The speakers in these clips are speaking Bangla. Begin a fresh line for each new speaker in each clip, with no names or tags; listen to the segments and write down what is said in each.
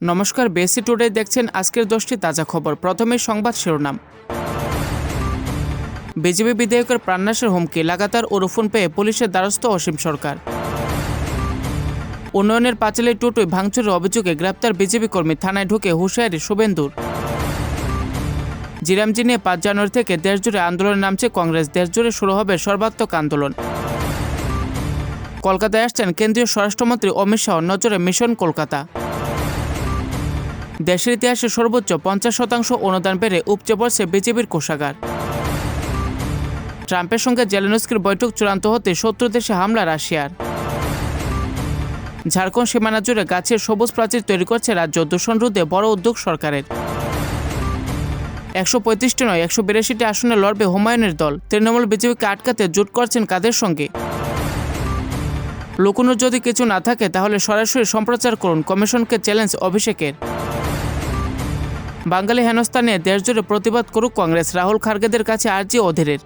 নমস্কার, বেসি টুডে দেখছেন আজকের দশটি তাজা খবর। প্রথমে সংবাদ শিরোনাম। বিজেপি বিধায়কের প্রাণনাশের হুমকি, লাগাতার ওরফোন পেয়ে পুলিশের দ্বারস্থ অসীম সরকার। উন্নয়নের পাঁচালী টুটুই ভাঙচুরের অভিযোগে গ্রেপ্তার বিজেপি কর্মী, থানায় ঢুকে হুঁশিয়ারি শুভেন্দুর। জিরামজি নিয়ে পাঁচ জানুয়ারি থেকে দেশজুড়ে আন্দোলনে নামছে কংগ্রেস, দেশজুড়ে শুরু হবে সর্বাত্মক আন্দোলন। কলকাতায় আসছেন কেন্দ্রীয় স্বরাষ্ট্রমন্ত্রী অমিত শাহ, নজরে মিশন কলকাতা। দেশের ইতিহাসে সর্বোচ্চ পঞ্চাশ শতাংশ অনুদান বেড়ে উপচে পড়ছে বিজেপির কোষাগার। ট্রাম্পের সঙ্গে জেলেনস্কির বৈঠক চূড়ান্ত হতে শত্রু দেশে হামলা রাশিয়ার। ঝাড়খণ্ড সীমানা জুড়ে গাছের সবুজ প্রাচীর তৈরি করছে রাজ্য দূষণ রোধে বড় উদ্যোগ সরকারের। একশো পঁয়ত্রিশটি নয়, একশো বিরাশিটি আসনে লড়বে হুমায়ুনের দল। তৃণমূল বিজেপিকে আটকাতে জোট করছেন কাদের সঙ্গে? লুকোনোর যদি কিছু না থাকে, তাহলে সরাসরি সম্প্রচার করুন কমিশনকে চ্যালেঞ্জ অভিষেকের। বাঙালি হেনস্থা নিয়ে দেশজুড়ে প্রতিবাদ করুক কংগ্রেস। রাহুল খার্গেদের কাছে আর্জি অধীরের।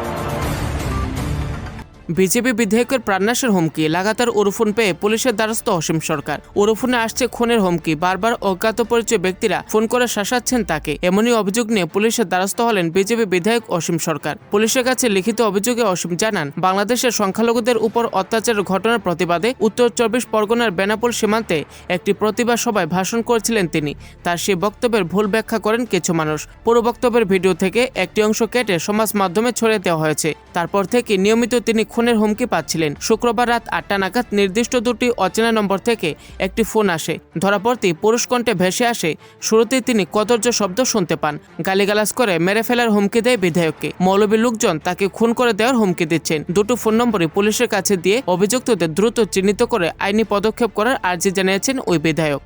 বিজেপি বিধায়কের প্রাণনাশের হুমকি, লাগাতার উরুফুন পেয়ে পুলিশের দ্বারস্থ অসীম সরকার। উরুফুনে আসছে খুনের হুমকি, বারবার অজ্ঞাত পরিচয় ব্যক্তিরা ফোন করে শাসাচ্ছেন তাকে। এমনই অভিযোগ নিয়ে পুলিশের দ্বারস্থ হলেন বিজেপি বিধায়ক অসীম সরকার। পুলিশের কাছে লিখিত অভিযোগে অসীম জানান, বাংলাদেশের সংখ্যালঘুদের উপর অত্যাচারের ঘটনার প্রতিবাদে উত্তর চব্বিশ পরগনার বেনাপোল সীমান্তে একটি প্রতিবাদ সভায় ভাষণ করেছিলেন তিনি। তার সেই বক্তব্যের ভুল ব্যাখ্যা করেন কিছু মানুষ। পুরো বক্তব্যের ভিডিও থেকে একটি অংশ কেটে সমাজ মাধ্যমে ছড়িয়ে দেওয়া হয়েছে। তারপর থেকে নিয়মিত তিনি খুনের হুমকি পাচ্ছিলেন। শুক্রবার রাত আটটা নাগাদ নির্দিষ্ট দুটি অচেনা নম্বর থেকে একটি ফোন আসে। ধরা পড়তেই পুরুষ কণ্ঠে ভেসে আসে। শুরুতেই তিনি কদর্য শব্দ শুনতে পান। গালিগালাজ করে মেরে ফেলার হুমকি দেয় বিধায়ককে। মৌলবী লোকজন তাকে খুন করে দেওয়ার হুমকি দিচ্ছেন। দুটো ফোন নম্বরই পুলিশের কাছে দিয়ে অভিযুক্তদের দ্রুত চিহ্নিত করে আইনি পদক্ষেপ করার আর্জি জানিয়েছেন ওই বিধায়ক।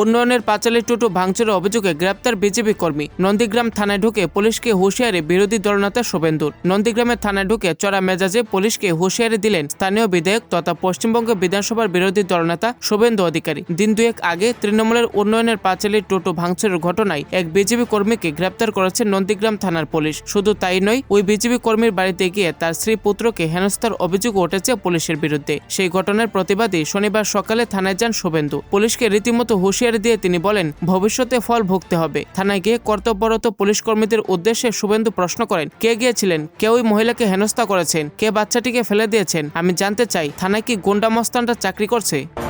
উন্নয়নের পাঁচালী টোটো ভাঙচুরের অভিযোগে গ্রেপ্তার বিজেপি কর্মী। নন্দীগ্রাম থানায় ঢুকে পুলিশকে হুঁশিয়ারি বিরোধী দলনেতা শুভেন্দুর। নন্দীগ্রামের থানায় ঢুকে চড়া মেজাজে পুলিশকে হুঁশিয়ারি দিলেন স্থানীয় বিধায়ক তথা পশ্চিমবঙ্গ বিধানসভার বিরোধী দলনেতা শুভেন্দু অধিকারী। দিন দুয়েক আগে তৃণমূলের উন্নয়নের পাঁচালী টোটো ভাঙচুরের ঘটনায় এক বিজেপি কর্মীকে গ্রেপ্তার করেছে নন্দীগ্রাম থানার পুলিশ। শুধু তাই নয়, ওই বিজেপি কর্মীর বাড়িতে গিয়ে তার স্ত্রী পুত্রকে হেনস্থার অভিযোগ উঠেছে পুলিশের বিরুদ্ধে। সেই ঘটনার প্রতিবাদে শনিবার সকালে থানায় যান শুভেন্দু। পুলিশকে রীতিমতো হুঁশিয়ারি দিয়ে তিনি বলেন, ভবিষ্যতে ফল ভুগতে হবে। থানায় গিয়ে কর্তব্যরত পুলিশ কর্মীদের উদ্দেশ্যে শুভেন্দু প্রশ্ন করেন, কে গিয়েছিলেন? কে ওই মহিলাকে হেনস্থা করেছেন? কে বাচ্চাটিকে ফেলে দিয়েছেন? আমি জানতে চাই, থানায় কি গুন্ডামস্তানটা চাকরি করছে?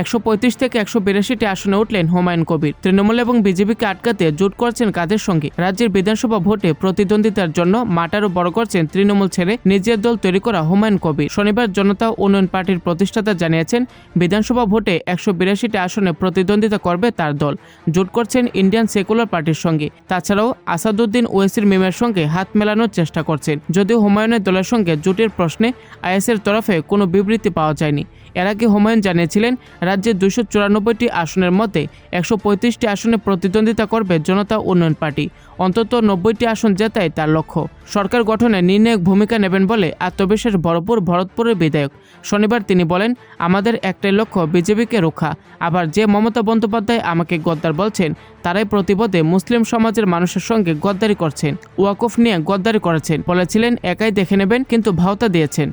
একশো পঁয়ত্রিশ থেকে একশো বিরাশিটি আসনে উঠলেন হুমায়ুন কবির। তৃণমূল এবং বিজেপিকে আটকাতে জোট করছেন কাদের সঙ্গে? রাজ্যের বিধানসভা ভোটে প্রতিদ্বন্দ্বিতার জন্য মাটারও বড় করছেন তৃণমূল ছেড়ে নিজের দল তৈরি করা হুমায়ুন কবির। শনিবার জনতা উন্নয়ন পার্টির প্রতিষ্ঠাতা জানিয়েছেন, বিধানসভা ভোটে একশো বিরাশিটি আসনে প্রতিদ্বন্দ্বিতা করবে তার দল। জোট করছেন ইন্ডিয়ান সেকুলার পার্টির সঙ্গে। তাছাড়াও আসাদুদ্দিন ওয়েসির মিমের সঙ্গে হাত মেলানোর চেষ্টা করছেন। যদিও হুমায়ুনের দলের সঙ্গে জোটের প্রশ্নে আইএসের তরফে কোনো বিবৃতি পাওয়া যায়নি। এর আগে হুমায়ুন জানিয়েছিলেন রাজ্যের দুশো চুরানব্বইটি আসনের মধ্যে একশো পঁয়ত্রিশটি আসনে প্রতিদ্বন্দ্বিতা করবে জনতা উন্নয়ন পার্টি। অন্তত নব্বইটি আসন জেতাই তার লক্ষ্য। সরকার গঠনে নির্ণায়ক ভূমিকা নেবেন বলে আত্মবিশ্বাস ভরপুর ভরতপুরের বিধায়ক। শনিবার তিনি বলেন, আমাদের একটাই লক্ষ্য বিজেপিকে রক্ষা। আবার যে মমতা বন্দ্যোপাধ্যায় আমাকে গদ্দার বলছেন, তারাই প্রতিপদে মুসলিম সমাজের মানুষের সঙ্গে গদ্দারি করছেন, ওয়াকফ নিয়ে গদ্দারি করেছেন। বলেছিলেন, একাই দেখে নেবেন, কিন্তু ভাওতা দিয়েছেন।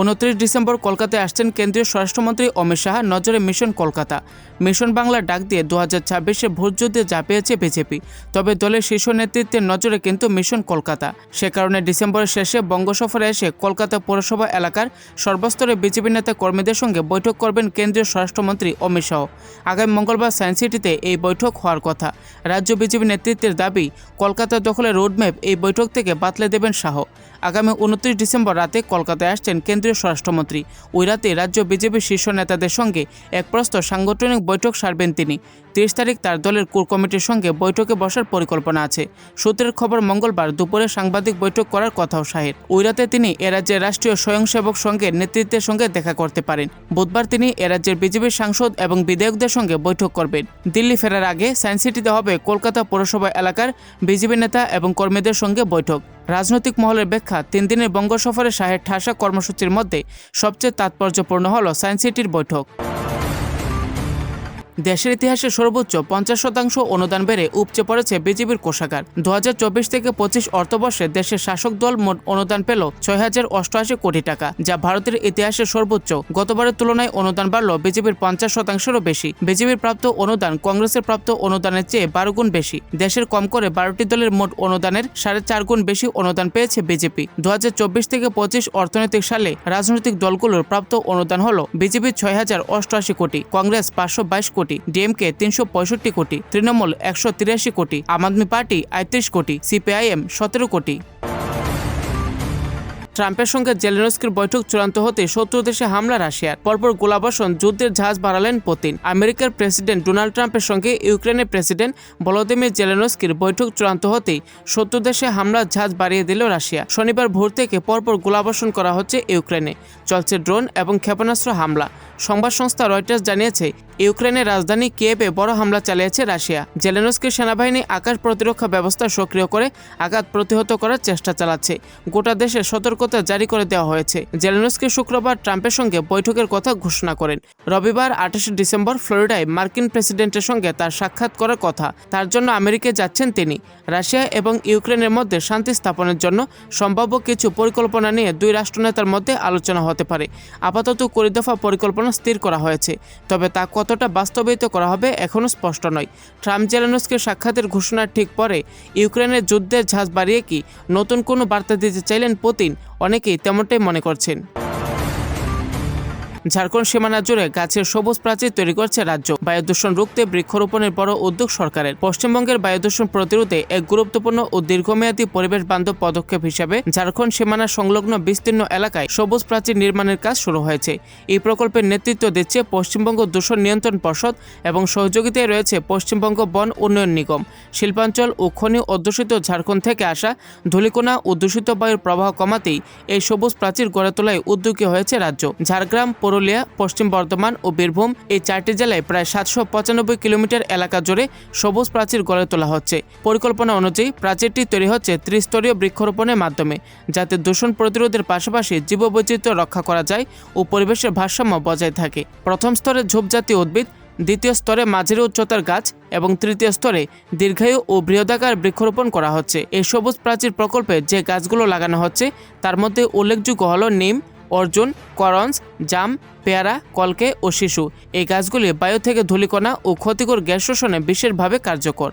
উনত্রিশ ডিসেম্বর কলকাতায় আসছেন কেন্দ্রীয় স্বরাষ্ট্রমন্ত্রী অমিত শাহ। নজরে মিশন কলকাতা। মিশন বাংলা ডাক দিয়ে দু হাজার ছাব্বিশে ভোট ভোটযুদ্ধে ঝাঁপিয়েছে বিজেপি। তবে দলের শীর্ষ নেতৃত্বের নজরে কিন্তু মিশন কলকাতা। সে কারণে ডিসেম্বরের শেষে বঙ্গ সফরে এসে কলকাতা পৌরসভা এলাকার সর্বস্তরে বিজেপি নেতা কর্মীদের সঙ্গে বৈঠক করবেন কেন্দ্রীয় স্বরাষ্ট্রমন্ত্রী অমিত শাহ। আগামী মঙ্গলবার সায়েন্স সিটিতে এই বৈঠক হওয়ার কথা। রাজ্য বিজেপি নেতৃত্বের দাবি, কলকাতা দখলের রোডম্যাপ এই বৈঠক থেকে বাতলে দেবেন শাহ। আগামী উনত্রিশ ডিসেম্বর রাতে কলকাতায় আসছেন কেন্দ্রীয় স্বরাষ্ট্রমন্ত্রী। ওই রাতে রাজ্য বিজেপির শীর্ষ নেতাদের সঙ্গে এক প্রস্ত সাংগঠনিক বৈঠক সারবেন তিনি। তিরিশ তারিখ তার দলের কোর কমিটির সঙ্গে বৈঠকে বসার পরিকল্পনা আছে। সূত্রের খবর মঙ্গলবার দুপুরে সাংবাদিক বৈঠক করার কথাও শাহের ওই রাতে তিনি এ রাজ্যের রাষ্ট্রীয় স্বয়ংসেবক সংঘের নেতৃত্বের সঙ্গে দেখা করতে পারেন। বুধবার তিনি এ রাজ্যের বিজেপির সাংসদ এবং বিধায়কদের সঙ্গে বৈঠক করবেন। দিল্লি ফেরার আগে সায়েন্স সিটিতে হবে কলকাতা পৌরসভা এলাকার বিজেপি নেতা এবং কর্মীদের সঙ্গে বৈঠক। রাজনৈতিক মহলের ব্যাখ্যা, তিন দিনের বঙ্গ সফরে শাহের ঠাসা কর্মসূচির মধ্যে সবচেয়ে তাৎপর্যপূর্ণ হল সায়েন্স সিটির বৈঠক। দেশের ইতিহাসে সর্বোচ্চ পঞ্চাশ শতাংশ অনুদান বেড়ে উপচে পড়েছে বিজেপির কোষাগার। দু হাজার চব্বিশ থেকে পঁচিশ অর্থবর্ষে দেশের শাসক দল মোট অনুদান পেল ছয় হাজার অষ্টআশি কোটি টাকা, যা ভারতের ইতিহাসে সর্বোচ্চ। গতবারের তুলনায় অনুদান বাড়ল বিজেপির পঞ্চাশ শতাংশেরও বেশি। বিজেপির প্রাপ্ত অনুদান কংগ্রেসের প্রাপ্ত অনুদানের চেয়ে বারো গুণ বেশি। দেশের কম করে বারোটি দলের মোট অনুদানের সাড়ে চার গুণ বেশি অনুদান পেয়েছে বিজেপি দু হাজার চব্বিশ থেকে পঁচিশ অর্থনৈতিক সালে রাজনৈতিক দলগুলোর প্রাপ্ত অনুদান হল বিজেপির ছয় হাজার অষ্টআশি কোটি, কংগ্রেস পাঁচশো বাইশ কোটি। ডিএমকে তিনশো পঁয়ষট্টি কোটি, তৃণমূল একশো তিরাশি কোটি, আম আদমি পার্টি আয়ত্রিশ কোটি, সিপিআইএম সতেরো কোটি। ট্রাম্পের সঙ্গে জেলেনস্কির বৈঠক চূড়ান্ত হতে শত্রু দেশে হামলা রাশিয়ার পরপর গোলাবর্ষণ, যুদ্ধের জাহাজ বাড়ালেন পুতিন। আমেরিকার প্রেসিডেন্ট ডোনাল্ড ট্রাম্পের সঙ্গে ইউক্রেনের প্রেসিডেন্ট ভলোদিমির জেলেনস্কির বৈঠক চূড়ান্ত হতেই শত্রু দেশে হামলার জাহাজ বাড়িয়ে দিল রাশিয়া। শনিবার ভোর থেকে পরপর গোলাবর্ষণ করা হচ্ছে ইউক্রেনে। চলছে ড্রোন এবং ক্ষেপণাস্ত্র হামলা। সংবাদ সংস্থা রয়টার্স জানিয়েছে, ইউক্রেনের রাজধানী কিয়েভে বড় হামলা চালিয়েছে রাশিয়া। জেলেনস্কির সেনাবাহিনী আকাশ প্রতিরক্ষা ব্যবস্থা সক্রিয় করে আঘাত প্রতিহত করার চেষ্টা চালাচ্ছে। গোটা দেশে সতর্কতা জারি করে দেওয়া হয়েছে। জেলেনস্কি শুক্রবার ট্রাম্পের সঙ্গে বৈঠকের কথা ঘোষণা করেন। রবিবার আঠাশে ডিসেম্বর ফ্লোরিডায় মার্কিন প্রেসিডেন্টের সঙ্গে তার সাক্ষাৎ করার কথা। তার জন্য আমেরিকায় যাচ্ছেন তিনি। রাশিয়া এবং ইউক্রেনের মধ্যে শান্তি স্থাপনের জন্য সম্ভাব্য কিছু পরিকল্পনা নিয়ে দুই রাষ্ট্রনেতার মধ্যে আলোচনা হতে পারে। আপাতত কুড়ি দফা পরিকল্পনা স্থির করা হয়েছে। তবে তা কতটা বাস্তবায়িত করা হবে এখনও স্পষ্ট নয়। ট্রাম্প জেলানস্কির সাক্ষাতের ঘোষণার ঠিক পরে ইউক্রেনের যুদ্ধের ঝাঁজ বাড়িয়ে কি নতুন কোনো বার্তা দিতে চাইলেন পুতিন অনেকেই তেমনটাই মনে করছেন। ঝাড়খণ্ড সীমানা জুড়ে গাছের সবুজ প্রাচীর তৈরি করছে রাজ্য। বায়ু দূষণ রুখতে বৃক্ষরোপণের বড় উদ্যোগ সরকারের। পশ্চিমবঙ্গের বায়ু দূষণ প্রতিরোধে এক গুরুত্বপূর্ণ ও দীর্ঘমেয়াদী পরিবেশ বান্ধব পদক্ষেপ হিসাবে ঝাড়খণ্ড সীমানা সংলগ্ন বিস্তীর্ণ এলাকায় সবুজ প্রাচীর নির্মাণের কাজ শুরু হয়েছে। এই প্রকল্পের নেতৃত্ব দিচ্ছে পশ্চিমবঙ্গ দূষণ নিয়ন্ত্রণ পর্ষদ এবং সহযোগিতায় রয়েছে পশ্চিমবঙ্গ বন উন্নয়ন নিগম। শিল্পাঞ্চল ও খনি অধ্যুষিত ঝাড়খণ্ড থেকে আসা ধুলিকোনা ও দূষিত বায়ুর প্রবাহ কমাতেই এই সবুজ প্রাচীর গড়ে তোলায় উদ্যোগী হয়েছে রাজ্য। ঝাড়গ্রাম পুরুলিয়া, পশ্চিম বর্ধমান ও বীরভূম এই চারটি জেলায় প্রায় সাতশো পঁচানব্বই কিলোমিটার এলাকা জুড়ে সবুজ প্রাচীর গড়ে তোলা হচ্ছে। পরিকল্পনা অনুযায়ী প্রাচীরটি তৈরি হচ্ছে ত্রিস্তরীয় বৃক্ষরোপণের মাধ্যমে, যাতে দূষণ প্রতিরোধের পাশাপাশি জীববৈচিত্র্য রক্ষা করা যায় ও পরিবেশের ভারসাম্য বজায় থাকে। প্রথম স্তরে ঝোপজাতীয় উদ্ভিদ, দ্বিতীয় স্তরে মাঝারি উচ্চতার গাছ এবং তৃতীয় স্তরে দীর্ঘায়ু ও বৃহদাকার বৃক্ষরোপণ করা হচ্ছে। এই সবুজ প্রাচীর প্রকল্পে যে গাছগুলো লাগানো হচ্ছে, তার মধ্যে উল্লেখযোগ্য হল নিম অর্জুন, করঞ্জ, জাম, পেয়ারা, কলকে ও শিশু। এই গাছগুলি বায়ু থেকে ধূলিকণা ও ক্ষতিকর গ্যাস শোষণে বিশেষভাবে কার্যকর।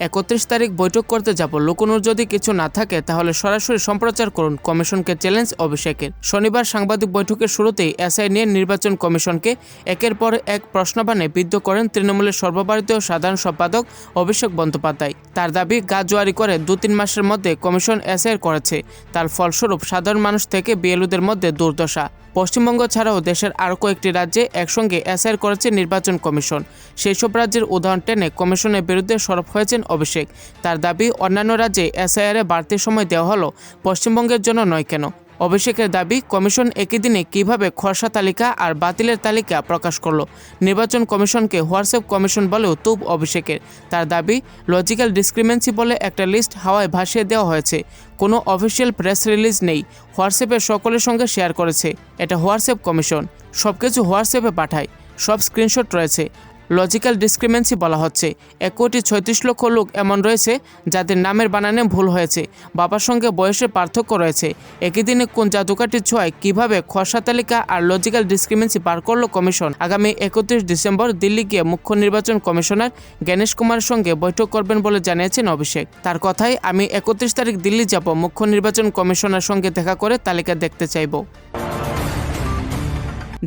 একত্রিশ তারিখ বৈঠক করতে যাব। লুকোনোর যদি কিছু না থাকে, তাহলে সরাসরি সম্প্রচার করুন কমিশনকে চ্যালেঞ্জ অভিষেকের। শনিবার সাংবাদিক বৈঠকের শুরুতেই এসআই নিয়ে নির্বাচন কমিশনকে একের পর এক প্রশ্নবাণে বিদ্ধ করেন তৃণমূলের সর্বভারতীয় সাধারণ সম্পাদক অভিষেক বন্দ্যোপাধ্যায়। তার দাবি গাজোয়ারি করে দু তিন মাসের মধ্যে কমিশন এসআইয়ের করেছে। তার ফলস্বরূপ সাধারণ মানুষ থেকে বিএলুদের মধ্যে দুর্দশা। পশ্চিমবঙ্গ ছাড়াও দেশের আরও কয়েকটি রাজ্যে একসঙ্গে এসআইআর করেছে নির্বাচন কমিশন। সেই সব রাজ্যের উদাহরণ টেনে কমিশনের বিরুদ্ধে সরব হয়েছেন অভিষেক। তার দাবি, অন্যান্য রাজ্যে এসআইআরে বাড়তি সময় দেওয়া হলো, পশ্চিমবঙ্গের জন্য নয় কেন? অভিষেকের দাবি, কমিশন একই দিনে কীভাবে খসড়া তালিকা আর বাতিলের তালিকা প্রকাশ করল? নির্বাচন কমিশনকে হোয়াটসঅ্যাপ কমিশন বলেও তুব অভিষেকের। তার দাবি, লজিক্যাল ডিসক্রিমেন্সি বলে একটা লিস্ট হাওয়ায় ভাসিয়ে দেওয়া হয়েছে। কোনো অফিসিয়াল প্রেস রিলিজ নেই। হোয়াটসঅ্যাপে সকলের সঙ্গে শেয়ার করেছে। এটা হোয়াটসঅ্যাপ কমিশন। সব কিছু হোয়াটসঅ্যাপে পাঠায়। সব স্ক্রিনশট রয়েছে। লজিক্যাল ডিসক্রিমেন্সি বলা হচ্ছে। এক কোটি ছয়ত্রিশ লক্ষ লোক এমন রয়েছে যাদের নামের বানানে ভুল হয়েছে, বাবার সঙ্গে বয়সের পার্থক্য রয়েছে। একই দিনে কোন জাদুকাটির ছোঁয়ায় কীভাবে খসড়া তালিকা আর লজিক্যাল ডিসক্রিমেন্সি পার করল কমিশন? আগামী একত্রিশ ডিসেম্বর দিল্লি গিয়ে মুখ্য নির্বাচন কমিশনার জ্ঞানেশ কুমারের সঙ্গে বৈঠক করবেন বলে জানিয়েছেন অভিষেক। তার কথায়, আমি একত্রিশ তারিখ দিল্লি যাব, মুখ্য নির্বাচন কমিশনার সঙ্গে দেখা করে তালিকা দেখতে চাইব।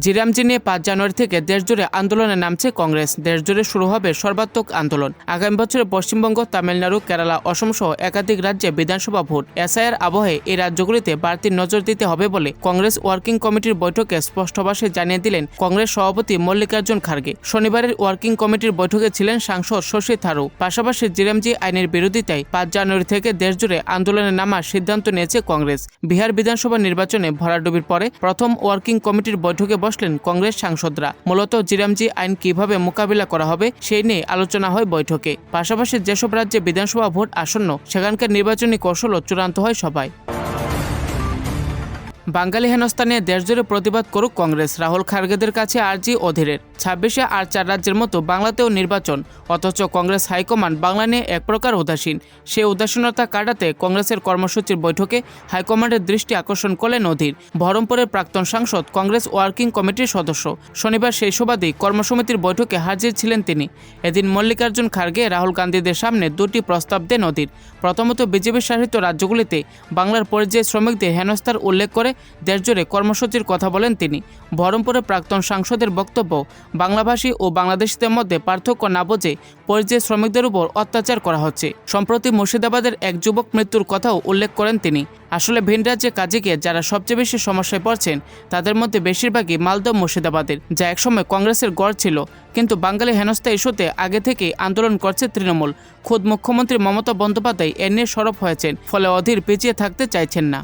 জিরামজি নিয়ে পাঁচ জানুয়ারি থেকে দেশজুড়ে আন্দোলনে নামছে কংগ্রেস। দেশজুড়ে শুরু হবে সর্বাত্মক আন্দোলন। আগামী বছরে পশ্চিমবঙ্গ, তামিলনাড়ু, কেরালা, অসম সহ একাধিক রাজ্যে বিধানসভা ভোট। এসআইআর আবহে এই রাজ্যগুলিতে বাড়তি নজর দিতে হবে বলে কংগ্রেস ওয়ার্কিং কমিটির বৈঠকে স্পষ্ট ভাষায় জানিয়ে দিলেন কংগ্রেস সভাপতি মল্লিকার্জুন খার্গে। শনিবারের ওয়ার্কিং কমিটির বৈঠকে ছিলেন সাংসদ শশী থারু পাশাপাশি জিরামজি আইনের বিরোধিতায় পাঁচ জানুয়ারি থেকে দেশজুড়ে আন্দোলনে নামার সিদ্ধান্ত নিয়েছে কংগ্রেস। বিহার বিধানসভা নির্বাচনে ভরাডুবির পরে প্রথম ওয়ার্কিং কমিটির বৈঠকে বসলেন কংগ্রেস সাংসদরা। মূলত জিরামজি আইন কীভাবে মোকাবিলা করা হবে সেই নিয়ে আলোচনা হয় বৈঠকে। পাশাপাশি যেসব রাজ্যে বিধানসভা ভোট আসন্ন, সেখানকার নির্বাচনী কৌশলও চূড়ান্ত হয় সভায়। বাঙালি হেনস্থা নিয়ে দেশজুড়ে প্রতিবাদ করুক কংগ্রেস। রাহুল খার্গেদের কাছে আর্জি অধীরের। ছাব্বিশে আর চার রাজ্যের মতো বাংলাতেও নির্বাচন। অথচ কংগ্রেস হাইকমান্ড বাংলা নিয়ে এক প্রকার উদাসীন। সেই উদাসীনতা কাটাতে কংগ্রেসের কর্মসূচির বৈঠকে হাইকমান্ডের দৃষ্টি আকর্ষণ করলেন অধীর। বহরমপুরের প্রাক্তন সাংসদ, কংগ্রেস ওয়ার্কিং কমিটির সদস্য। শনিবার সেই সুবাদেই কর্মসমিতির বৈঠকে হাজির ছিলেন তিনি। এদিন মল্লিকার্জুন খার্গে রাহুল গান্ধীদের সামনে দুটি প্রস্তাব দেন অধীর। প্রথমত বিজেপি শাসিত রাজ্যগুলিতে বাংলার পরিযায়ী শ্রমিকদের হেনস্থার উল্লেখ করে দেশজুড়ে কর্মসূচির কথা বলেন তিনি। বহরমপুরে প্রাক্তন সাংসদের বক্তব্য, বাংলাভাষী ও বাংলাদেশিদের মধ্যে পার্থক্য না বোঝে পরিযায়ী শ্রমিকদের উপর অত্যাচার করা হচ্ছে। সম্প্রতি মুর্শিদাবাদের এক যুবক মৃত্যুর কথাও উল্লেখ করেন তিনি। আসলে ভিন রাজ্যে কাজে গিয়ে যারা সবচেয়ে বেশি সমস্যায় পড়ছেন, তাদের মধ্যে বেশিরভাগই মালদহ, মুর্শিদাবাদের, যা একসময় কংগ্রেসের গড় ছিল। কিন্তু বাঙালি হেনস্থা ইস্যুতে আগে থেকেই আন্দোলন করছে তৃণমূল। খোদ মুখ্যমন্ত্রী মমতা বন্দ্যোপাধ্যায় এ নিয়ে সরব হয়েছেন, ফলে অধীর পিছিয়ে থাকতে চাইছেন না।